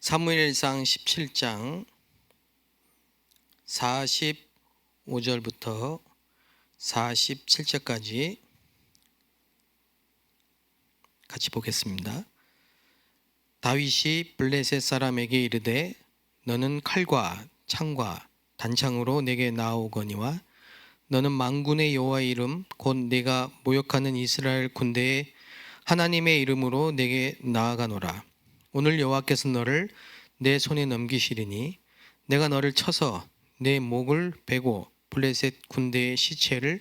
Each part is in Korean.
사무엘상 17장 45절부터 47절까지 같이 보겠습니다. 다윗이 블레셋 사람에게 이르되 너는 칼과 창과 단창으로 내게 나오거니와 너는 만군의 여호와의 이름 곧 내가 모욕하는 이스라엘 군대의 하나님의 이름으로 내게 나아가노라. 오늘 여호와께서 너를 내 손에 넘기시리니 내가 너를 쳐서 내 목을 베고 블레셋 군대의 시체를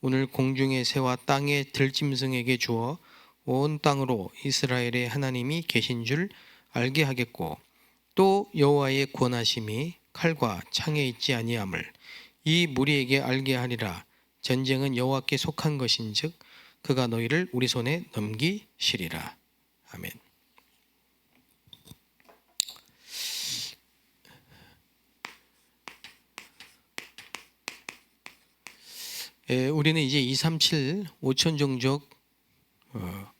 오늘 공중의 새와 땅의 들짐승에게 주어 온 땅으로 이스라엘의 하나님이 계신 줄 알게 하겠고 또 여호와의 권하심이 칼과 창에 있지 아니함을 이 무리에게 알게 하리라 전쟁은 여호와께 속한 것인즉 그가 너희를 우리 손에 넘기시리라 아멘. 예, 우리는 이제 237 5천 종족 어,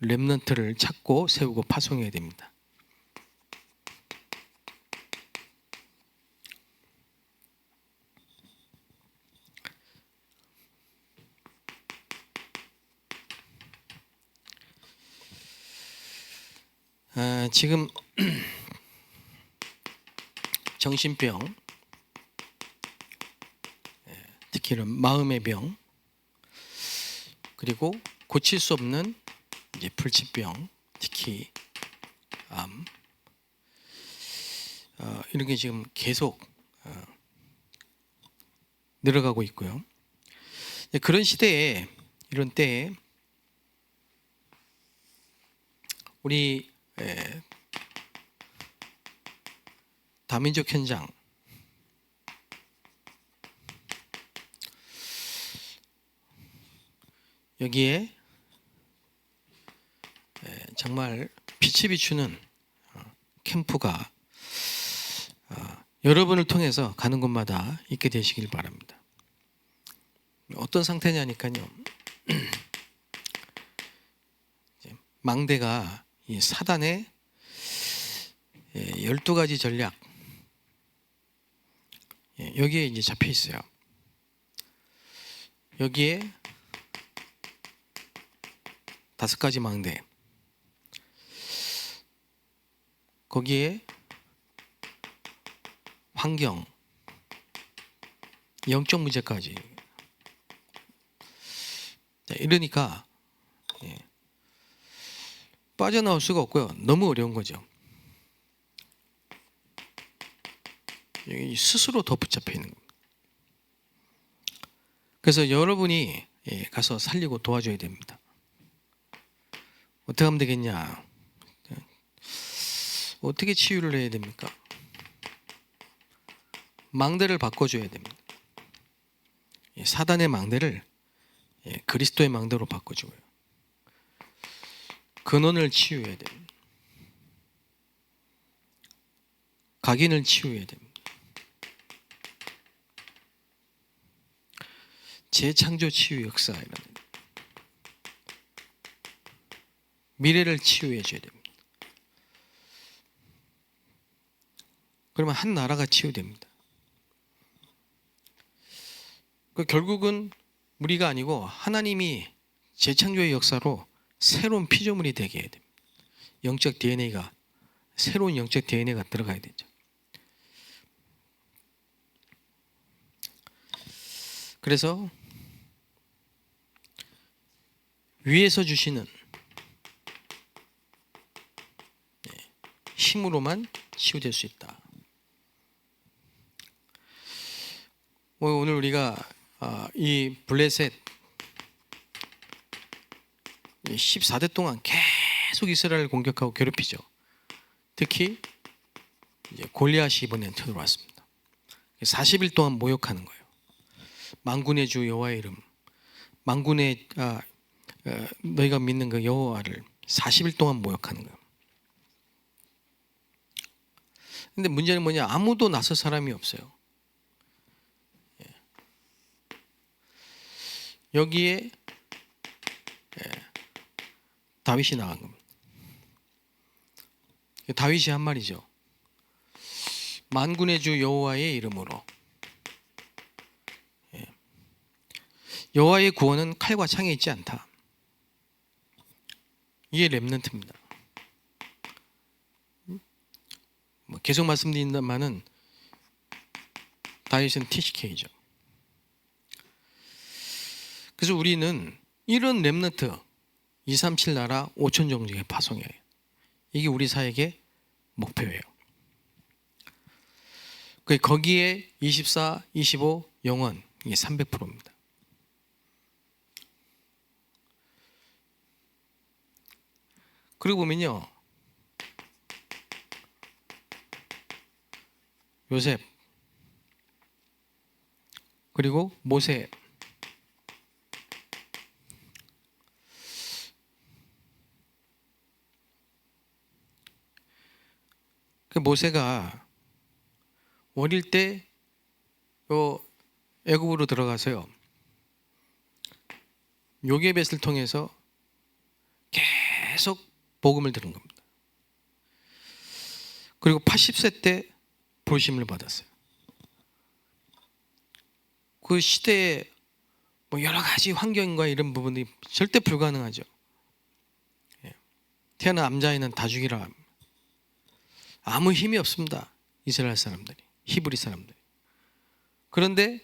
렘넌트를 찾고 세우고 파송해야 됩니다. 아, 지금 정신병, 이런 마음의 병, 그리고 고칠 수 없는 이제 불치병, 특히 암, 어, 이런 게 지금 계속 어, 늘어가고 있고요. 예, 그런 시대에 이런 때에 우리 예, 다민족 현장 여기에 예, 정말 빛이 비추는 어, 캠프가 어, 여러분을 통해서 가는 곳마다 있게 되시길 바랍니다. 어떤 상태냐니까요. 망대가 이 사단의 예, 12가지 전략 예, 여기에 이제 잡혀 있어요. 여기에 다섯 가지 망대 거기에 환경 영적 문제까지 자, 이러니까 예, 빠져나올 수가 없고요. 너무 어려운 거죠. 스스로 더 붙잡혀 있는 겁니다. 그래서 여러분이 예, 가서 살리고 도와줘야 됩니다. 어떻게 하면 되겠냐? 어떻게 치유를 해야 됩니까? 망대를 바꿔줘야 됩니다. 예, 사단의 망대를 예, 그리스도의 망대로 바꿔주고요. 근원을 치유해야 됩니다. 각인을 치유해야 됩니다. 재창조 치유 역사 이런 미래를 치유해 줘야 됩니다. 그러면 한 나라가 치유됩니다. 그 결국은 우리가 아니고 하나님이 재창조의 역사로 새로운 피조물이 되게 해야 됩니다. 영적 DNA가 새로운 영적 DNA가 들어가야 되죠. 그래서 위에서 주시는 힘으로만 치유될 수 있다. 뭐 오늘 우리가 아, 이 블레셋 14대 동안 계속 이스라엘을 공격하고 괴롭히죠. 특히 골리앗이 이번에 들어왔습니다. 40일 동안 모욕하는 거예요. 만군의 주 여호와의 이름, 만군의 아, 어, 너희가 믿는 그 여호와를 40일 동안 모욕하는 거예요. 근데 문제는 뭐냐? 아무도 나설 사람이 없어요. 예. 여기에 예. 다윗이 나간 겁니다. 다윗이 한 말이죠. 만군의 주 여호와의 이름으로 예. 여호와의 구원은 칼과 창에 있지 않다. 이게 렘넌트입니다. 뭐 계속 말씀드린다만은 다윗은 TCK죠. 그래서 우리는 이런 렘넌트 237 나라 5천 종족의 파송이에요. 이게 우리 사역의 목표예요. 그 거기에 24, 25 영원 이게 300%입니다. 그리고 보면요. 요셉 그리고 모세 그 모세가 어릴 때요 애굽으로 들어가서요. 요게벳을 통해서 계속 복음을 들은 겁니다. 그리고 80세 때 부르심을 받았어요. 그 시대에 뭐 여러 가지 환경과 이런 부분이 절대 불가능하죠. 예. 태어난 남자아이는 다 죽이라. 아무 힘이 없습니다. 이스라엘 사람들이, 히브리 사람들이. 그런데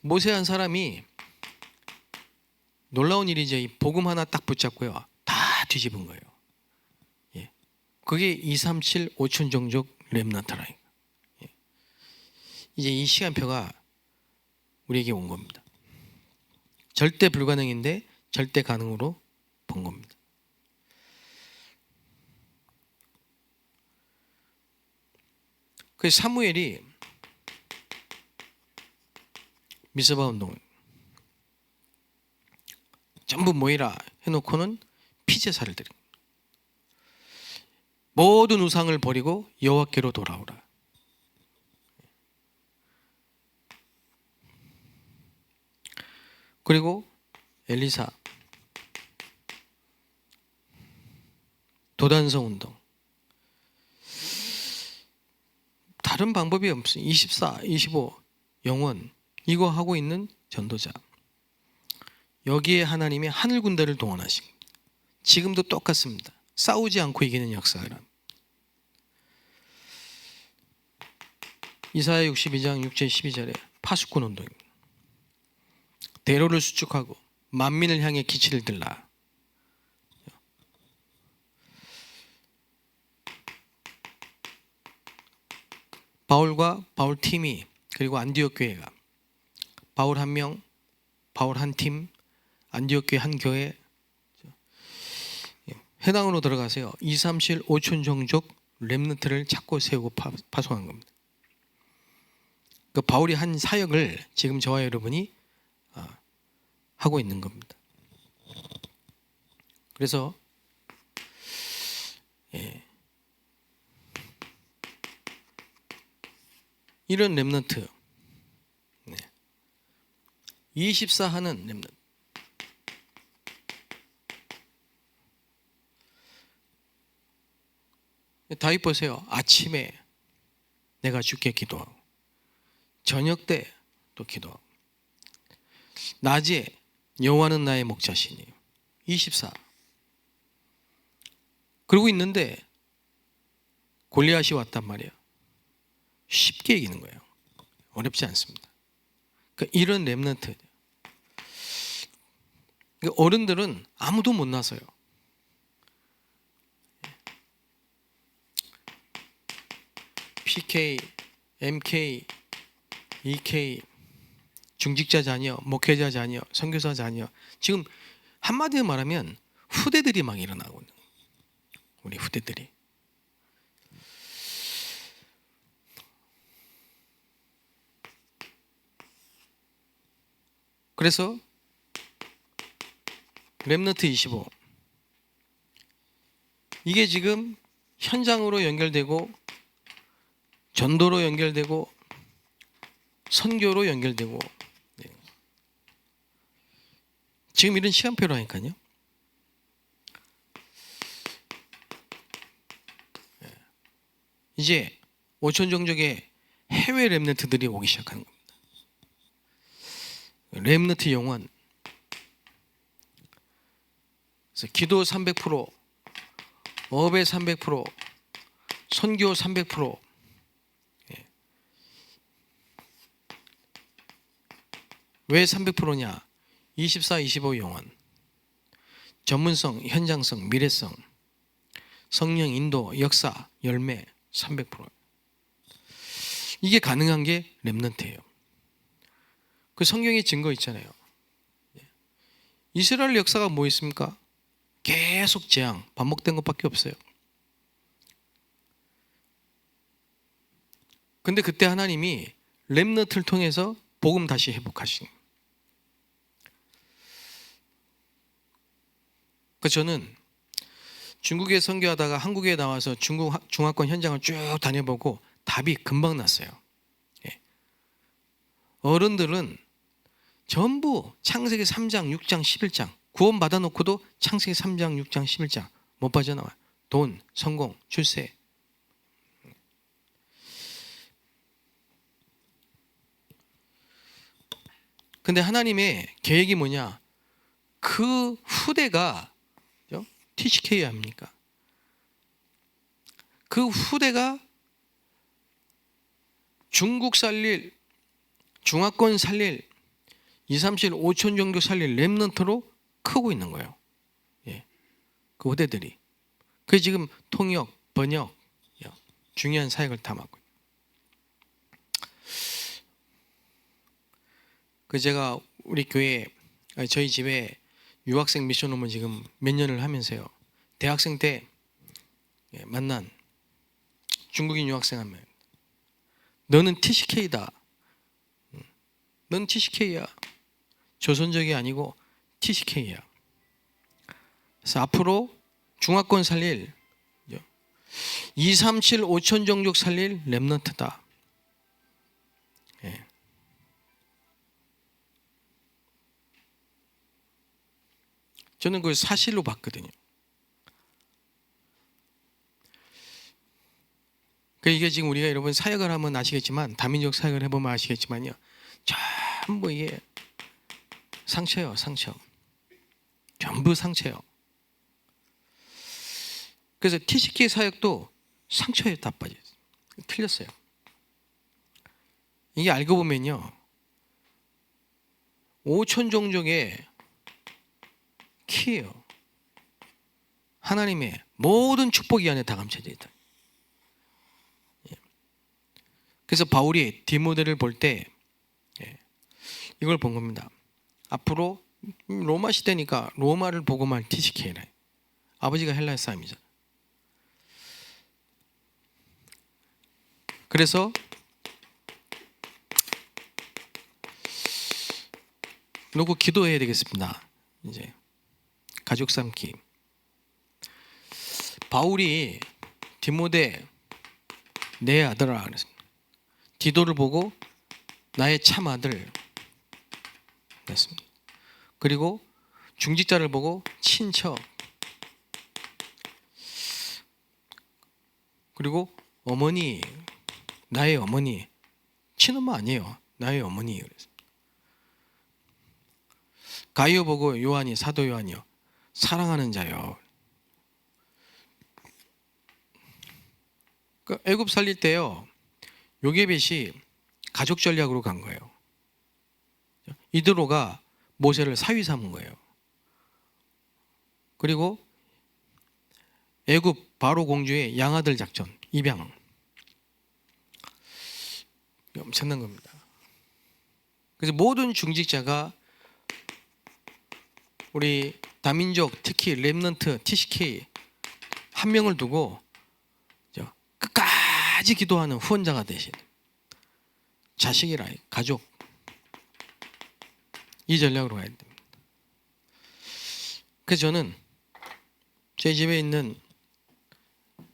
모세 한 사람이 놀라운 일이죠. 이 복음 하나 딱 붙잡고요. 다 뒤집은 거예요. 예. 그게 237 5천 종족. 예. 이제 이 시간표가 우리에게 온 겁니다. 절대 불가능인데 절대 가능으로 본 겁니다. 그 사무엘이 미스바 운동 전부 모이라 해놓고는 피제사를 드립니다. 모든 우상을 버리고 여호와께로 돌아오라. 그리고 엘리사 도단성 운동 다른 방법이 없어요. 24, 25 영원 이거 하고 있는 전도자 여기에 하나님이 하늘 군대를 동원하신. 지금도 똑같습니다. 싸우지 않고 이기는 역사를 이사야 62장 6절 12절에 파수꾼 운동입니다. 대로를 수축하고 만민을 향해 기치를 들라. 바울과 바울 팀이 그리고 안디옥 교회가 바울 한 명, 바울 한 팀, 안디옥 교회 한 교회 해당으로 들어가세요. 2, 3, 7, 5천 종족 렘넌트를 찾고 세우고 파, 파송한 겁니다. 그 바울이 한 사역을 지금 저와 여러분이 아, 하고 있는 겁니다. 그래서 예. 이런 렘넌트 네. 24 하는 렘넌트 다윗 보세요. 아침에 내가 주께 기도하고 저녁 때 또 기도하고 낮에 여호와는 나의 목자시니 24 그러고 있는데 골리앗이 왔단 말이에요. 쉽게 이기는 거예요. 어렵지 않습니다. 그러니까 이런 렘넌트 그러니까 어른들은 아무도 못 나서요. PK, MK, EK, 중직자 자녀, 목회자 자녀, 선교사 자녀. 지금 한마디로 말하면 후대들이 막 일어나고 있는. 우리 후대들이. 그래서 랩너트 25 이게 지금 현장으로 연결되고 전도로 연결되고 선교로 연결되고 지금 이런 시간표라니까요. 예. 이제 5천 종족의 해외 렘넌트들이 오기 시작하는 겁니다. 렘넌트 영원. 그래서 기도 300%, 어배 300%, 선교 300%. 예. 왜 300%냐? 24, 25 영원. 전문성, 현장성, 미래성, 성령 인도, 역사, 열매 300%. 이게 가능한 게 렘넌트예요. 그 성경에 증거 있잖아요. 예. 이스라엘 역사가 뭐 있습니까? 계속 재앙, 반복된 것밖에 없어요. 근데 그때 하나님이 렘너트를 통해서 복음 다시 회복하신. 그 저는 중국에 선교하다가 한국에 나와서 중국 하- 중화권 현장을 쭉 다녀보고 답이 금방 났어요. 예. 어른들은 전부 창세기 3장, 6장, 11장 구원 받아놓고도 창세기 3장, 6장, 11장 못 빠져나와요. 돈, 성공, 출세. 근데 하나님의 계획이 뭐냐? 그 후대가? TCK 아닙니까? 그 후대가 중국 살릴 중화권 살릴 2, 3, 7, 5천 정도 살릴 랩런트로 크고 있는 거예요. 예. 그 후대들이. 그 지금 통역, 번역 야, 중요한 사역을 다 맡고. 그 제가 우리 교회 저희 집에 유학생 미션홈을 지금 몇 년을 하면서요. 대학생 때 예, 만난 중국인 유학생 한 명. 너는 TCK다. 넌 TCK야. 조선족이 아니고 TCK야. 그래서 앞으로 중화권 살릴 2, 3, 7, 5천 종족 살릴 랩넌트다. 저는 그걸 사실로 봤거든요. 그 이게 지금 우리가 여러분 사역을 하면 아시겠지만 다민족 사역을 해보면 아시겠지만요. 전부 이게 상처요, 상처. 전부 상처요. 그래서 TCK 사역도 상처에 다 빠져요. 틀렸어요. 이게 알고 보면요. 5천 종족의 키예요. 하나님의 모든 축복이 안에 다 감춰져 있다. 예. 그래서 바울이 디모데를 볼때 예, 이걸 본 겁니다. 앞으로 로마 시대니까 로마를 보고만 TCK라. 아버지가 헬라의 사람이죠. 그래서 놓고 기도해야 되겠습니다. 이제 가족 삼기. 바울이 디모데 내 아들아. 디도를 보고 나의 참 아들 그랬습니다. 그리고 중직자를 보고 친척 그리고 어머니 나의 어머니 친엄마 아니에요. 나의 어머니 그랬습니다. 가이오 보고 요한이 사도 요한이요 사랑하는 자요. 그 애굽 살릴 때요 요게벳이 가족 전략으로 간 거예요. 이드로가 모세를 사위 삼은 거예요. 그리고 애굽 바로 공주의 양아들 작전 입양 엄청난 겁니다. 그래서 모든 중직자가 우리 다민족 특히 렘넌트 TCK 한 명을 두고 저 끝까지 기도하는 후원자가 되신 자식이라 가족 이 전략으로 가야 됩니다. 그래서 저는 제 집에 있는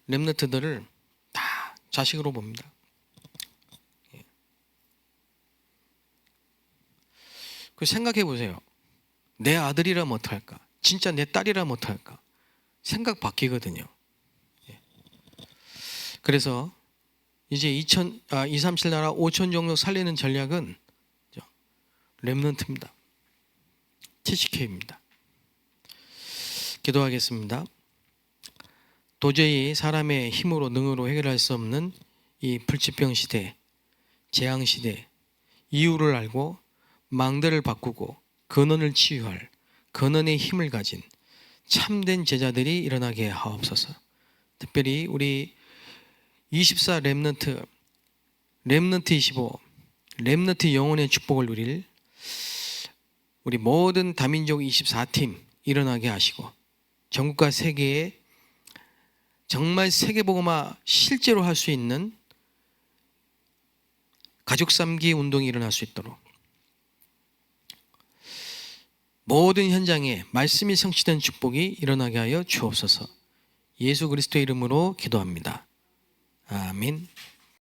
렘너트들을 다 자식으로 봅니다. 예. 그 생각해 보세요. 내 아들이라면 어떡할까? 진짜 내 딸이라면 어떡할까? 생각 바뀌거든요. 예. 그래서 이제 2000, 아, 237 나라 5천 정도 살리는 전략은 렘넌트입니다. TCK입니다. 기도하겠습니다. 도저히 사람의 힘으로 능으로 해결할 수 없는 이 불치병 시대, 재앙 시대, 이유를 알고 망대를 바꾸고 근원을 치유할 근원의 힘을 가진 참된 제자들이 일어나게 하옵소서. 특별히 우리 24 렘넌트, 렘넌트 25, 렘넌트 영혼의 축복을 누릴 우리 모든 다민족 24팀 일어나게 하시고 전국과 세계에 정말 세계복음화 실제로 할 수 있는 가족 삼기 운동이 일어날 수 있도록 모든 현장에 말씀이 성취된 축복이 일어나게 하여 주옵소서. 예수 그리스도의 이름으로 기도합니다. 아멘.